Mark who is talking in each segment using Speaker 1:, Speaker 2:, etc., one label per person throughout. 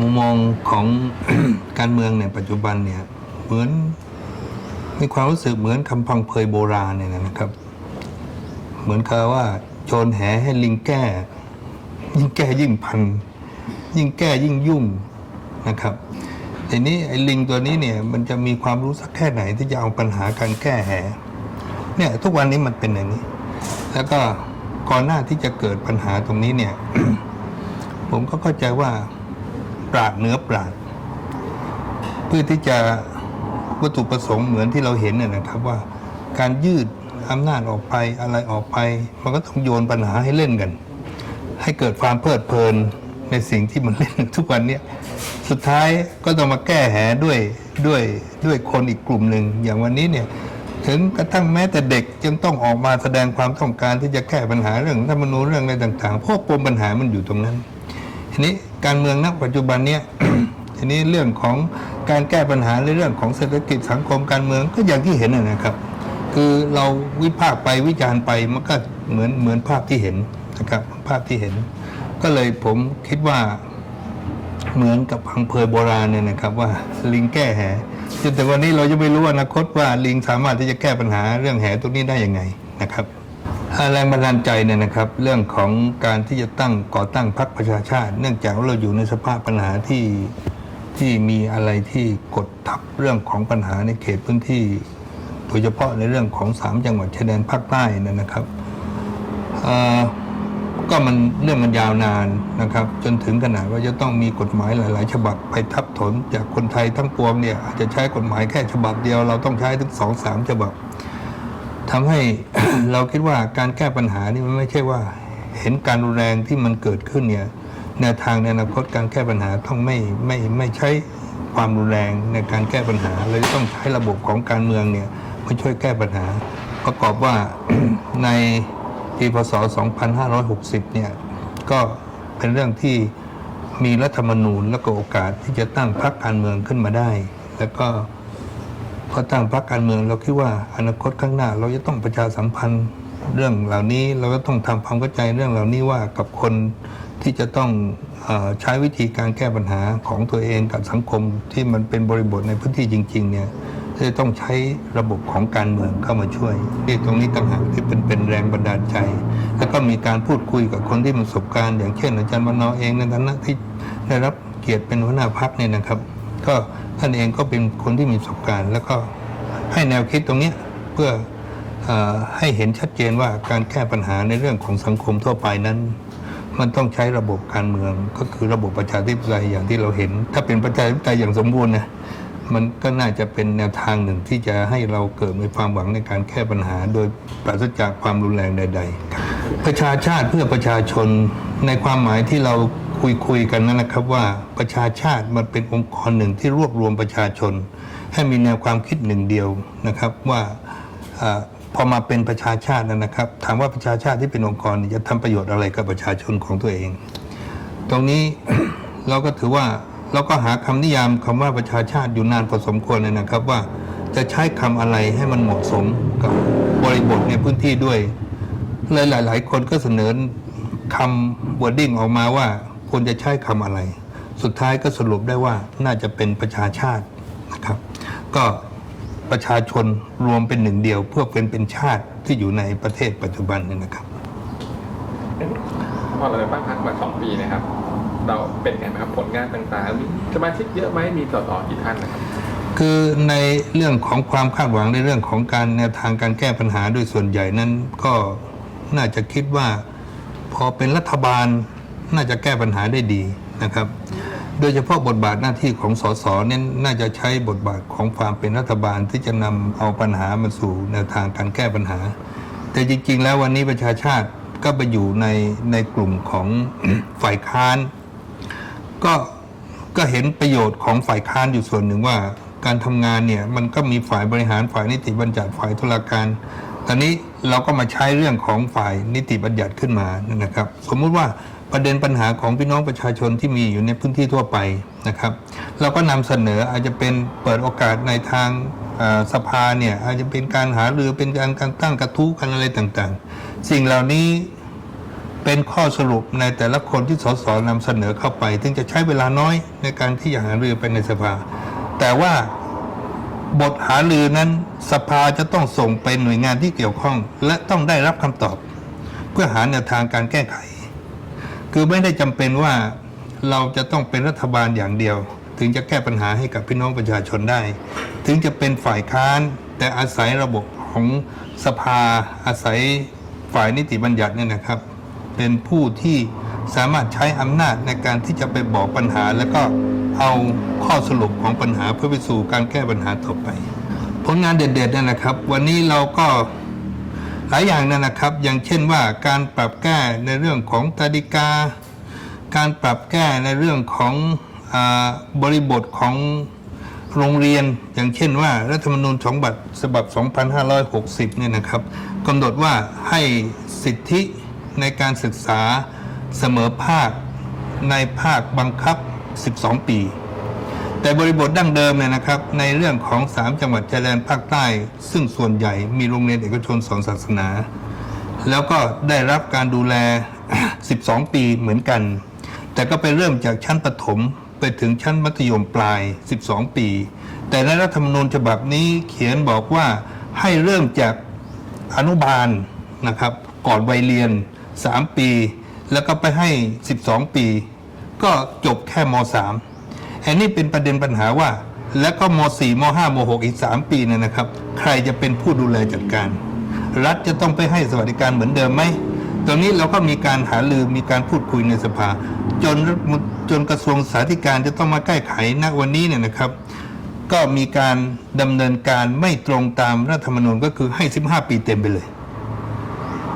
Speaker 1: มุมมองของ การเมืองในปัจจุบันเนี่ยเหมือนมีความรู้สึกเหมือนคำพังเพยโบราณเนี่ยนะครับ เหมือนกับว่าโจรแหให้ลิงแก้ ยิ่งแก้ยิ่งพัน ยิ่งแก้ยิ่งยุ่งนะครับทีนี้ไอ้ลิงตัวนี้เนี่ยมันจะมีความรู้สักแค่ไหนที่จะเอาปัญหาการแก้แหเนี่ยทุกวันนี้มันเป็นอย่างนี้ แล้วก็ก่อนหน้าที่จะเกิดปัญหาตรงนี้เนี่ย ผมก็เข้าใจว่า ปราดเหนือปราดเพื่อที่จะวัตถุประสงค์เหมือนที่เราเห็นเนี่ยนะครับว่า การยืดอำนาจออกไปอะไรออกไป มันก็ต้องโยนปัญหาให้เล่นกัน ให้เกิดความเพลิดเพลินในสิ่งที่มันเล่นทุกวันเนี้ยสุดท้ายก็ต้องมาแก้แหด้วยด้วยด้วยคนอีกกลุ่มหนึ่งอย่างวันนี้เนี่ยถึงกระทั่งแม้แต่เด็กยังต้องออกมาแสดงความต้องการที่จะแก้ปัญหาเรื่องรัฐธรรมนูญเรื่องอะไรต่างๆเพราะปมปัญหามันอยู่ตรงนั้น ทีนี้การเมืองณปัจจุบันเนี้ยทีนี้เรื่องของการแก้ปัญหาในเรื่องของเศรษฐกิจสังคมการเมืองก็อย่างที่เห็นนะครับ คือเราวิพากษ์ไปวิจารณ์ไปมันก็เหมือนเหมือนภาพที่เห็นนะครับภาพที่เห็น ก็เลยผมคิดว่าเหมือนกับพังเพยโบราณเนี่ยนะครับว่าลิงแก้แหจนแต่วันนี้เราจะไม่รู้อนาคตว่าลิงสามารถที่จะแก้ปัญหาเรื่องแหตรงนี้ได้ยังไงนะครับ แรงบันดาลใจเนี่ยนะครับ เรื่องของการที่จะตั้งก่อตั้งพรรคประชาชาติ เนื่องจากว่าเราอยู่ในสภาพปัญหาที่ที่มีอะไรที่กดทับเรื่องของปัญหาในเขตพื้นที่ โดยเฉพาะในเรื่องของสามจังหวัดชายแดนภาคใต้นยนะครับก็มันเรื่องมันยาวนานนะครับ จนถึงขนาดว่าจะต้องมีกฎหมายหลาย ๆ ฉบับไปทับถมจากคนไทยทั้งปวงเนี่ยอาจจะใช้กฎหมายแค่ฉบับเดียวเราต้องใช้ถึงสองสามฉบับ ทำให้เราคิดว่าการแก้ปัญหานี่มันไม่ใช่ว่า เห็นการรุนแรงที่มันเกิดขึ้นเนี่ยแนวทางในอนาคตการแก้ปัญหาต้องไม่ไม่ไม่ใช้ความรุนแรงในการแก้ปัญหาเลยต้องใช้ระบบของการเมืองเนี่ยมาช่วยแก้ปัญหา ประกอบว่าในปีพศ 2560 เนี่ยก็เป็นเรื่องที่มีรัฐธรรมนูญและก็โอกาสที่จะตั้งพรรคการเมืองขึ้นมาได้ แล้วก็ พอตั้งพรรคการเมืองเราคิดว่าอนาคตข้างหน้า เราจะต้องประชาสัมพันธ์เรื่องเหล่านี้เราก็ต้องทำความเข้าใจเรื่องเหล่านี้ว่ากับคนที่จะต้องอใช้วิธีการแก้ปัญหาของตัวเองกับสังคมที่มันเป็นบริบทในพื้นที่จริง ๆ เนี่ยจะต้องใช้ระบบของการเมืองเข้ามาช่วยนี่ตรงนี้ต่างหากที่เป็นเป็นแรงบันดาลใจ แล้วก็มีการพูดคุยกับคนที่มีประสบการณ์ อย่างเช่นอาจารย์วันนอเองในฐานะที่ได้รับเกียรติเป็นหัวหน้าพักเนี่ยนะครับ ก็ ท่านเองก็เป็นคนที่มีประสบการณ์ แล้วก็ให้แนวคิดตรงนี้เพื่อออให้เห็นชัดเจนว่าการแก้ปัญหาในเรื่องของสังคมทั่วไปนั้น มันต้องใช้ระบบการเมืองก็คือระบบประชาธิปไตยอย่างที่เราเห็น ถ้าเป็นประชาธิปไตยอย่างสมบูรณ์นะมันก็น่าจะเป็นแนวทางหนึ่งที่จะให้เราเกิดมีความหวังในการแก้ปัญหา โดยปราศจากความรุนแรงใด ๆ ประชาชาติเพื่อประชาชนในความหมายที่เรา คุยคุยๆกันนั่นนะครับว่าประชาชาติมันเป็นองค์กรหนึ่งที่รวบรวมประชาชน ให้มีแนวความคิดหนึ่งเดียวนะครับว่าอพอมาเป็นประชาชาตินะครับ ถามว่าประชาชาติที่เป็นองค์กรจะทำประโยชน์อะไรกับประชาชนของตัวเอง ตรงนี้เราก็ถือว่าเราก็หาคำนิยามคำว่าประชาชาติอยู่นานพอสมควรเลยนะครับว่าจะใช้คำอะไรให้มันเหมาะสมกับบริบทในพื้นที่ด้วยเลยหลาย ๆ คนก็เสนอคำ wording ออกมาว่า ควรจะใช้คำอะไร สุดท้ายก็สรุปได้ว่าน่าจะเป็นประชาชาตินะครับ ก็ประชาชนรวมเป็นหนึ่งเดียว เพื่อเป็นเป็นชาติที่อยู่ในประเทศปัจจุบันนี่นะครับ
Speaker 2: พอเราตั้งพักมาสองปีนะครับ เราเป็นไงครับผลงานต่างๆมีสมาชิกเยอะไหมมีต่อๆกี่ท่านนะครับ
Speaker 1: คือในเรื่องของความคาดหวังในเรื่องของการแนวทางการแก้ปัญหาโดยส่วนใหญ่นั้นก็น่าจะคิดว่า พอเป็นรัฐบาล น่าจะแก้ปัญหาได้ดีนะครับ โดยเฉพาะบทบาทหน้าที่ของสสเนี่ยน่าจะใช้บทบาทของความเป็นรัฐบาลที่จะนำเอาปัญหามาสู่แนวทางการแก้ปัญหา แต่จริง ๆ แล้ววันนี้ประชาชาติก็ไปอยู่ในในกลุ่มของฝ่ายค้าน ก็ก็เห็นประโยชน์ของฝ่ายค้านอยู่ส่วนหนึ่งว่า การทำงานเนี่ยมันก็มีฝ่ายบริหารฝ่ายนิติบัญญัติฝ่ายตุลาการ ตอนนี้เราก็มาใช้เรื่องของฝ่ายนิติบัญญัติขึ้นมานะครับ สมมุติว่า ประเด็นปัญหาของพี่น้องประชาชนที่มีอยู่ในพื้นที่ทั่วไปนะครับ เราก็นำเสนออาจจะเป็นเปิดโอกาสในทางสภาเนี่ยอาจจะเป็นการหารือเป็นการการตั้งกระทู้กันอะไรต่างๆ สิ่งเหล่านี้เป็นข้อสรุปในแต่ละคนที่สสนำเสนอเข้าไปถึงจะใช้เวลาน้อยในการที่จะหารือไปในสภา แต่ว่าบทหารือนั้นสภาจะต้องส่งไปหน่วยงานที่เกี่ยวข้อง และต้องได้รับคำตอบ เพื่อหาแนวทางการแก้ไข คือไม่ได้จำเป็นว่าเราจะต้องเป็นรัฐบาลอย่างเดียว ถึงจะแก้ปัญหาให้กับพี่น้องประชาชนได้ ถึงจะเป็นฝ่ายค้าน แต่อาศัยระบบของสภาอาศัยฝ่ายนิติบัญญัติเนี่ยนะครับ เป็นผู้ที่สามารถใช้อำนาจในการที่จะไปบอกปัญหา แล้วก็เอาข้อสรุปของปัญหาเพื่อไปสู่การแก้ปัญหาต่อไป ผลงานเด็ดๆเนี่ยนะครับ วันนี้เราก็ หลายอย่างนั่นนะครับ อย่างเช่นว่าการปรับแก้ในเรื่องของตาดิกา การปรับแก้ในเรื่องของอบริบทของโรงเรียน อย่างเช่นว่ารัฐธรรมนูญฉบับฉบับ 2560 เนี่ยนะครับกำหนดว่าให้สิทธิในการศึกษาเสมอภาคในภาคบังคับ 12 ปี แต่บริบทดั้งเดิมเนี่ยนะครับ ในเรื่องของ 3 จังหวัดชายแดนภาคใต้ ซึ่งส่วนใหญ่มีโรงเรียนเอกชนสอนศาสนา แล้วก็ได้รับการดูแล 12 ปีเหมือนกัน แต่ก็ไปเริ่มจากชั้นประถมไปถึงชั้นมัธยมปลาย 12 ปี แต่ในรัฐธรรมนูญฉบับนี้เขียนบอกว่าให้เริ่มจากอนุบาลนะครับ ก่อนวัยเรียน 3 ปี แล้วก็ไปให้ 12 ปี ก็จบแค่ม 3 อันนี้เป็นประเด็นปัญหาว่า แล้วก็ม 4 ม 5 ม 6 อีก 3 ปีเนี่ยนะครับ ใครจะเป็นผู้ดูแลจัดการ รัฐจะต้องไปให้สวัสดิการเหมือนเดิมไหมตรงนี้เราก็มีการหาลือมีการพูดคุยในสภา จนจนกระทรวงสาธารณการจะต้องมาแก้ไขณวันนี้เนี่ยนะครับ ก็มีการดำเนินการไม่ตรงตามรัฐธรรมนูญก็คือให้ 15 ปีเต็มไปเลย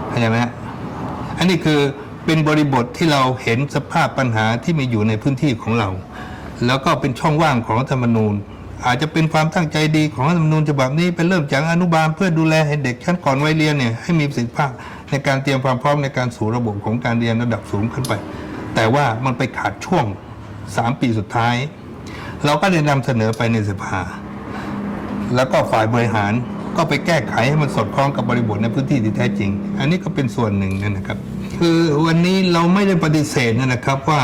Speaker 1: เข้าใจไหมฮะอันนี้คือเป็นบริบทที่เราเห็นสภาพปัญหาที่มีอยู่ในพื้นที่ของเรา แล้วก็เป็นช่องว่างของรัฐธรรมนูญ อาจจะเป็นความตั้งใจดีของรัฐธรรมนูญฉบับนี้เป็นเริ่มจากอนุบาลเพื่อดูแลให้เด็กชั้นก่อนวัยเรียนเนี่ยให้มีประสิทธิภาพในการเตรียมความพร้อมในการสู่ระบบของการเรียนระดับสูงขึ้นไป แต่ว่ามันไปขาดช่วง 3 ปีสุดท้าย เราก็ได้นำเสนอไปในสภา แล้วก็ฝ่ายบริหารก็ไปแก้ไขให้มันสอดคล้องกับบริบทในพื้นที่ที่แท้จริง อันนี้ก็เป็นส่วนหนึ่งนะครับ คือวันนี้เราไม่ได้ปฏิเสธนะครับว่า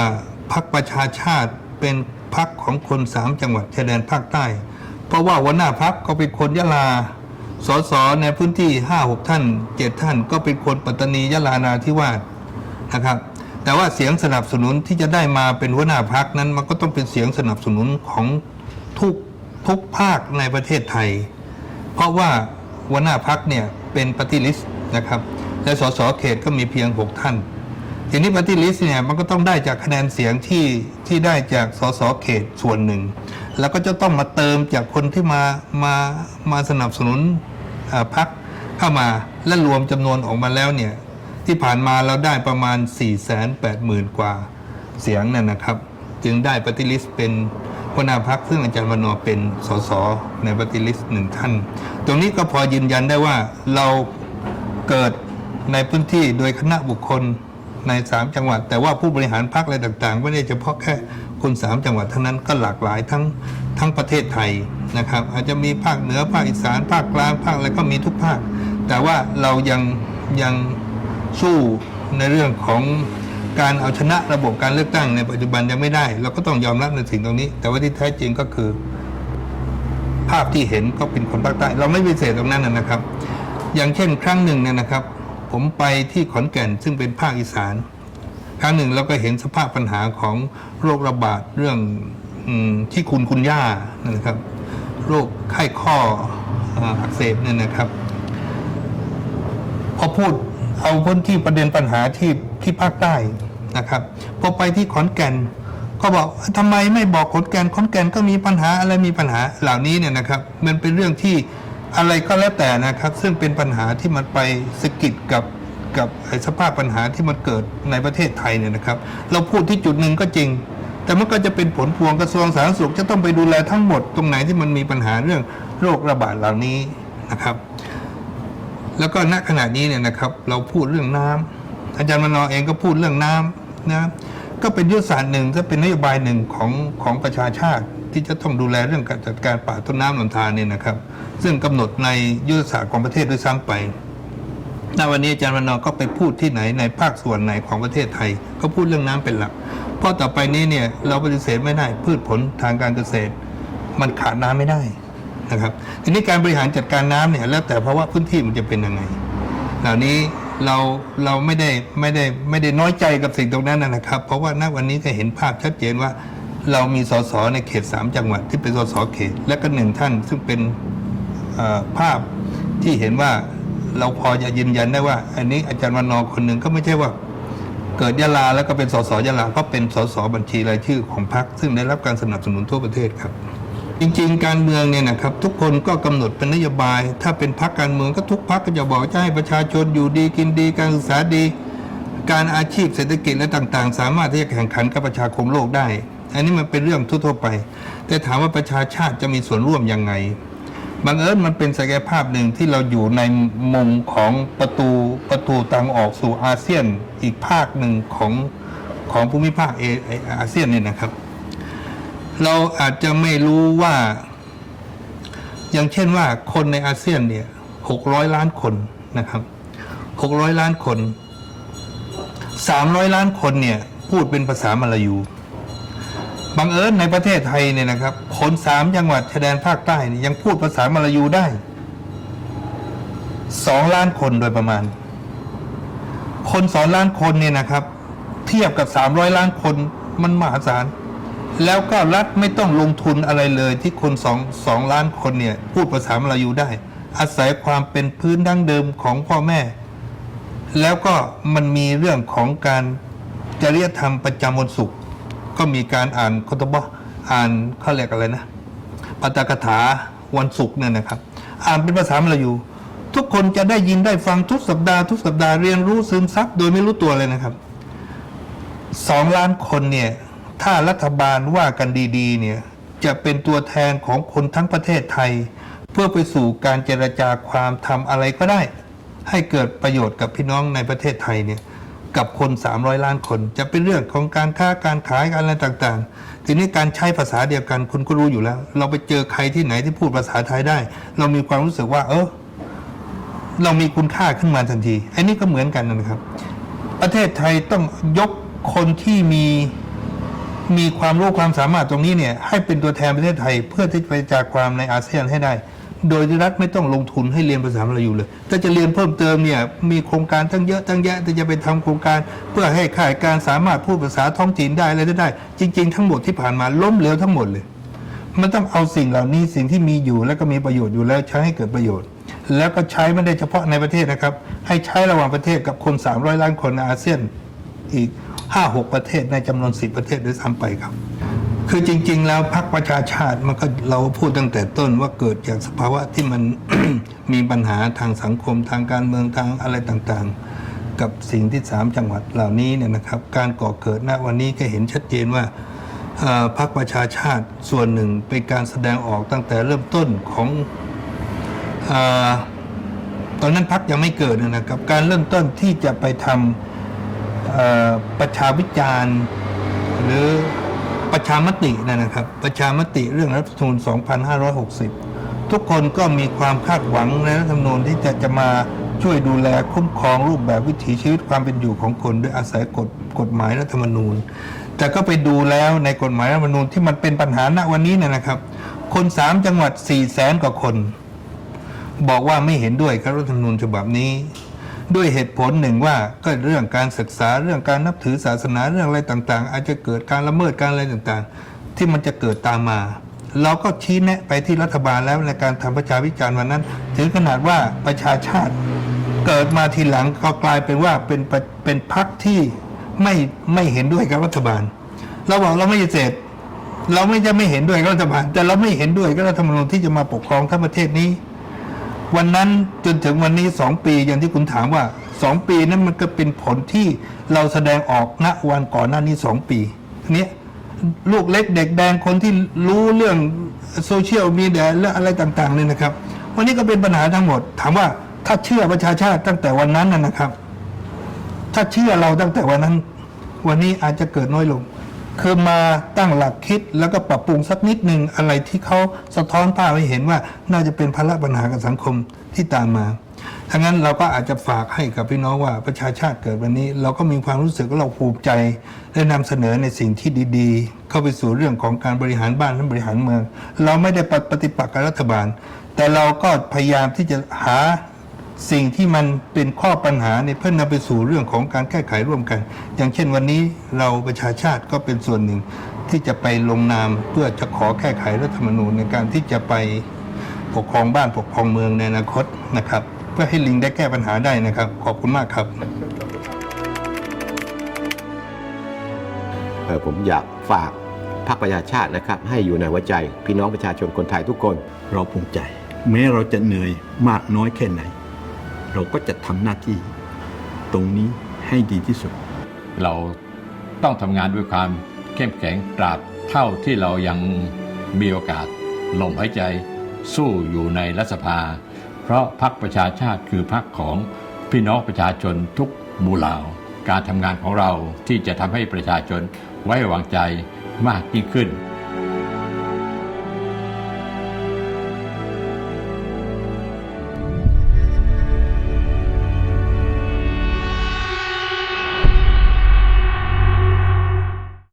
Speaker 1: พรรคประชาชาติเป็น พรรคของคนสามจังหวัดชายแดนภาคใต้ เพราะว่าหัวหน้าพรรคก็เป็นคนยะลา สสในพื้นที่ห้าหกท่านเจ็ดท่าน ก็เป็นคนปัตตานียะลานาธิวาสนะครับ แต่ว่าเสียงสนับสนุนที่จะได้มาเป็นหัวหน้าพักนั้นมันก็ต้องเป็นเสียงสนับสนุนของทุกทุกภาคในประเทศไทย เพราะว่าหัวหน้าพักเนี่ยเป็นปฏิลิสนะครับ และสสเขตก็มีเพียง 6 ท่าน ทีนี้ปฏิลิสเนี่ยมันก็ต้องได้จากคะแนนเสียงที่ที่ได้จากสสเขตส่วนหนึ่ง แล้วก็จะต้องมาเติมจากคนที่มามามาสนับสนุนพักเข้ามาและรวมจำนวนออกมาแล้วเนี่ยที่ผ่านมาเราได้ประมาณ 4 8 0 0 0 0 กว่าเสียงนั่นนะครับ จึงได้ปฏิลิสเป็นหัวหน้าพักซึ่งอาจารย์มโนเป็นสสในปฏิลิสหนึ่งท่าน ตรงนี้ก็พอยืนยันได้ว่าเราเกิดในพื้นที่โดยคณะบุคคล ใน3จังหวัด แต่ว่าผู้บริหารพักอะไรต่างๆ ไม่ได้เฉพาะแค่คน3จังหวัดเท่านั้นก็หลากหลายทั้งทั้งประเทศไทยนะครับ อาจจะมีภาคเหนือภาคอีสานภาคกลางภาคอะไรก็มีทุกภาค แต่ว่าเรายังยังสู้ในเรื่องของการเอาชนะระบบการเลือกตั้งในปัจจุบันยังไม่ได้ เราก็ต้องยอมรับในสิ่งตรงนี้ แต่ว่าที่แท้จริงก็คือ ภาพที่เห็นก็เป็นคนภาคใต้ เราไม่พิเศษตรงนั้นนะนะครับ อย่างเช่น ครั้งหนึ่งเนี่ยนะครับ ผมไปที่ขอนแก่นซึ่งเป็นภาคอีสาน ครั้งหนึ่งเราก็เห็นสภาพปัญหาของโรคระบาดเรื่องอที่คุณคุณย่านะครับ โรคไข้ข้ออักเสบเนี่ยนะครับ พอพูดเอาพ้นที่ประเด็นปัญหาที่ที่ภาคใต้นะครับ พอไปที่ขอนแก่น ก็บอกทำไมไม่บอกขอนแก่นขอนแก่นก็มีปัญหาอะไรมีปัญหาเหล่านี้เนี่ยนะครับ มันเป็นเรื่องที่ อะไรก็แล้วแต่นะครับ ซึ่งเป็นปัญหาที่มันไปสะกิดกับกับไอ้สภาพปัญหาที่มันเกิดในประเทศไทยเนี่ยนะครับ เราพูดที่จุดหนึ่งก็จริง แต่มันก็จะเป็นผลพวงกระทรวงสาธารณสุขจะต้องไปดูแลทั้งหมดตรงไหนที่มันมีปัญหาเรื่องโรคระบาดเหล่านี้นะครับ แล้วก็ณขณะนี้เนี่ยนะครับ เราพูดเรื่องน้ำอาจารย์มนอเองก็พูดเรื่องน้ำนะก็เป็นยุทธศาสตร์หนึ่งจะเป็นนโยบายหนึ่งของของประชาชาติ ที่จะต้องดูแลเรื่องการจัดการป่าต้นน้ำลำธารเนี่ยนะครับ ซึ่งกำหนดในยุทธศาสตร์ของประเทศด้วยซ้ำไปณวันนี้อาจารย์วันนอก็ไปพูดที่ไหนในภาคส่วนไหนของประเทศไทยก็พูดเรื่องน้ำเป็นหลัก เพราะต่อไปนี้เนี่ยเราปฏิเสธไม่ได้พืชผลทางการเกษตร มันขาดน้ำไม่ได้นะครับทีนี้การบริหารจัดการน้ำเนี่ยแล้วแต่เพราะว่าพื้นที่มันจะเป็นยังไง เหล่านี้เราเราไม่ได้ไม่ได้ไม่ได้น้อยใจกับสิ่งตรงนั้นนะนะครับ เพราะว่าณวันนี้ก็เห็นภาพชัดเจนว่า เรามีสสในเขตสามจังหวัดที่เป็นสสเขต และก็หนึ่งท่านซึ่งเป็นภาพที่เห็นว่าเราพอจะยืนยันได้ว่า อันนี้อาจารย์วันนอคนหนึ่งก็ไม่ใช่ว่า เกิดยะลาแล้วก็เป็นสสยะลาก็เป็นสสบัญชีรายชื่อของพรรคซึ่งได้รับการสนับสนุนทั่วประเทศครับ จริงๆ การเมืองเนี่ยนะครับทุกคนก็กำหนดเป็นนโยบาย ถ้าเป็นพรรคการเมืองก็ทุกพรรคก็จะบอกจะให้ประชาชนอยู่ดีกินดีการศึกษาดี การอาชีพเศรษฐกิจและต่างๆ สามารถที่จะแข่งขันกับประชาคมโลกได้ อันนี้มันเป็นเรื่องทั่วๆไป แต่ถามว่าประชาชาติจะมีส่วนร่วมยังไงบังเอิญมันเป็นศักยภาพหนึ่งที่เราอยู่ในมุมของประตูประตูทางออกสู่อาเซียนอีกภาคหนึ่งของของภูมิภาคเอเออาเซียนเนี่ยนะครับ เราอาจจะไม่รู้ว่า อย่างเช่นว่าคนในอาเซียนเนี่ยหกร้อยล้านคนนะครับหกร้อยล้านคนสามร้อยล้านคนเนี่ยพูดเป็นภาษามลายู บังเอิญในประเทศไทยเนี่ยนะครับคนสามจังหวัดชายแดนภาคใต้ยังพูดภาษามลายูได้สองล้านคนโดยประมาณ คนสองล้านคนเนี่ยนะครับ เทียบกับสามร้อยล้านคนมันมหาศาล แล้วก็รัฐไม่ต้องลงทุนอะไรเลยที่คนสองสองล้านคนเนี่ย พูดภาษามลายูได้ อาศัยความเป็นพื้นดั้งเดิมของพ่อแม่ แล้วก็มันมีเรื่องของการจริยธรรมประจำวันศุกร์ ก็มีการอ่านคตบะอ่านเขาเรียกอะไรนะปาตกถาวันศุกร์เนี่ยนะครับ อ่านเป็นภาษามลายู ทุกคนจะได้ยินได้ฟังทุกสัปดาห์ทุกสัปดาห์เรียนรู้ซึมซับโดยไม่รู้ตัวเลยนะครับสองล้านคนเนี่ย ถ้ารัฐบาลว่ากันดีๆ เนี่ย จะเป็นตัวแทนของคนทั้งประเทศไทย เพื่อไปสู่การเจรจาความทำอะไรก็ได้ ให้เกิดประโยชน์กับพี่น้องในประเทศไทยเนี่ย กับคน 300 ล้านคน จะเป็นเรื่องของการค้าการขายการอะไรต่างๆ ทีนี้การใช้ภาษาเดียวกันคุณก็รู้อยู่แล้ว เราไปเจอใครที่ไหนที่พูดภาษาไทยได้ เรามีความรู้สึกว่า เออเรามีคุณค่าขึ้นมาทันที อันนี้ก็เหมือนกันนะครับ ประเทศไทยต้องยกคนที่มีมีความรู้ความสามารถตรงนี้เนี่ย ให้เป็นตัวแทนประเทศไทยเพื่อที่จะไปจากความในอาเซียนให้ได้ โดยที่รัฐไม่ต้องลงทุนให้เรียนภาษามลายูเลย ถ้าจะเรียนเพิ่มเติมเนี่ยมีโครงการตั้งเยอะตั้งแยะที่จะไปทำโครงการ เพื่อให้ข่ายการสามารถพูดภาษาท้องถิ่นได้อะไรได้ จริง ๆ ทั้งหมดที่ผ่านมาล้มเหลวทั้งหมดเลย มันต้องเอาสิ่งเหล่านี้สิ่งที่มีอยู่แล้วก็มีประโยชน์อยู่แล้วใช้ให้เกิดประโยชน์ แล้วก็ใช้ไม่ได้เฉพาะในประเทศนะครับ ให้ใช้ระหว่างประเทศกับคน 300 ล้านคนในอาเซียนอีก 5-6 ประเทศในจำนวน 10 ประเทศด้วยซ้ำไปครับ คือจริง ๆ แล้วพรรคประชาชาติมันก็เราพูดตั้งแต่ต้นว่าเกิดจากสภาวะที่มัน มีปัญหาทางสังคมทางการเมืองทางอะไรต่างๆ กับสิ่งที่สามจังหวัดเหล่านี้เนี่ยนะครับ การก่อเกิดณวันนี้ก็เห็นชัดเจนว่าเอ่อพรรคประชาชาติส่วนหนึ่งเป็นการแสดงออกตั้งแต่เริ่มต้นของเออตอนนั้นพรรคยังไม่เกิดนะครับ การเริ่มต้นที่จะไปทำเอ่อประชาวิจารณ์หรือ ประชามตินะครับ ประชามติเรื่องรัฐธรรมนูญ 2560 ทุกคนก็มีความคาดหวังในรัฐธรรมนูญที่จะจะมาช่วยดูแลคุ้มครองรูปแบบวิถีชีวิตความเป็นอยู่ของคนด้วยอาศัยกฎกฎหมายรัฐธรรมนูญ แต่ก็ไปดูแล้วในกฎหมายรัฐธรรมนูญที่มันเป็นปัญหาณวันนี้เนยนะครับ คนสามจังหวัด4ี่แสนกว่าคน บอกว่าไม่เห็นด้วยกับรัฐธรรมนูญฉบับนี้ ด้วยเหตุผลหนึ่งว่าก็เรื่องการศึกษาเรื่องการนับถือศาสนาเรื่องอะไรต่างๆ อาจจะเกิดการละเมิดการอะไรต่างๆ ที่มันจะเกิดตามมา เราก็ชี้แนะไปที่รัฐบาลแล้วในการทำประชาวิจารณ์วันนั้น ถึงขนาดว่าประชาชาติเกิดมาทีหลังก็กลายเป็นว่าเป็นเป็นพรรคที่ไม่ไม่เห็นด้วยกับรัฐบาล เราบอกเราไม่เสร็จเราไม่จะไม่เห็นด้วยกับรัฐบาล แต่เราไม่เห็นด้วยกับรัฐธรรมนูญที่จะมาปกครองทั้งประเทศนี้ วันนั้นจนถึงวันนี้สองปีอย่างที่คุณถามว่าสองปีนั้นมันก็เป็นผลที่เราแสดงออกณวันก่อนหน้านี้สองปีนี้ลูกเล็กเด็กแดงคนที่รู้เรื่องโซเชียลมีเดียและอะไรต่างๆเนี่ยนะครับ วันนี้ก็เป็นปัญหาทั้งหมด ถามว่าถ้าเชื่อประชาชาติตั้งแต่วันนั้นนะนะครับ ถ้าเชื่อเราตั้งแต่วันนั้น วันนี้อาจจะเกิดน้อยลง คือมาตั้งหลักคิดแล้วก็ปรับปรุงสักนิดหนึ่งอะไรที่เขาสะท้อนภาพให้เห็นว่าน่าจะเป็นภาระปัญหากับสังคมที่ตามมาทั้งนั้นเราก็อาจจะฝากให้กับพี่น้องว่าประชาชาติเกิดวันนี้ เราก็มีความรู้สึกว่าเราภูมิใจได้นำเสนอในสิ่งที่ดีๆ เข้าไปสู่เรื่องของการบริหารบ้านและบริหารเมือง เราไม่ได้ปฏิปักษ์กับรัฐบาล แต่เราก็พยายามที่จะหา สิ่งที่มันเป็นข้อปัญหาเนี่ยเพื่อนำไปสู่เรื่องของการแก้ไขร่วมกัน อย่างเช่นวันนี้เราประชาชาติก็เป็นส่วนหนึ่งที่จะไปลงนามเพื่อจะขอแก้ไขรัฐธรรมนูญในการที่จะไปปกครองบ้านปกครองเมืองในอนาคตนะครับ เพื่อให้ลิงได้แก้ปัญหาได้นะครับ ขอบคุณมากครับ
Speaker 3: เอ่อผมอยากฝากพรรคประชาชาตินะครับ ให้อยู่ในหัวใจ พี่น้องประชาชนคนไทยทุกคน
Speaker 4: เราภูมิใจ แม้เราจะเหนื่อยมากน้อยแค่ไหน เราก็จะทำหน้าที่ตรงนี้ให้ดีที่สุด
Speaker 5: เราต้องทำงานด้วยความเข้มแข็งตราบเท่าที่เรายังมีโอกาสลมหายใจสู้อยู่ในรัฐสภา เพราะพรรคประชาชาติคือพรรคของพี่น้องประชาชนทุกหมู่เหล่าการทำงานของเราที่จะทำให้ประชาชนไว้วางใจมากยิ่งขึ้น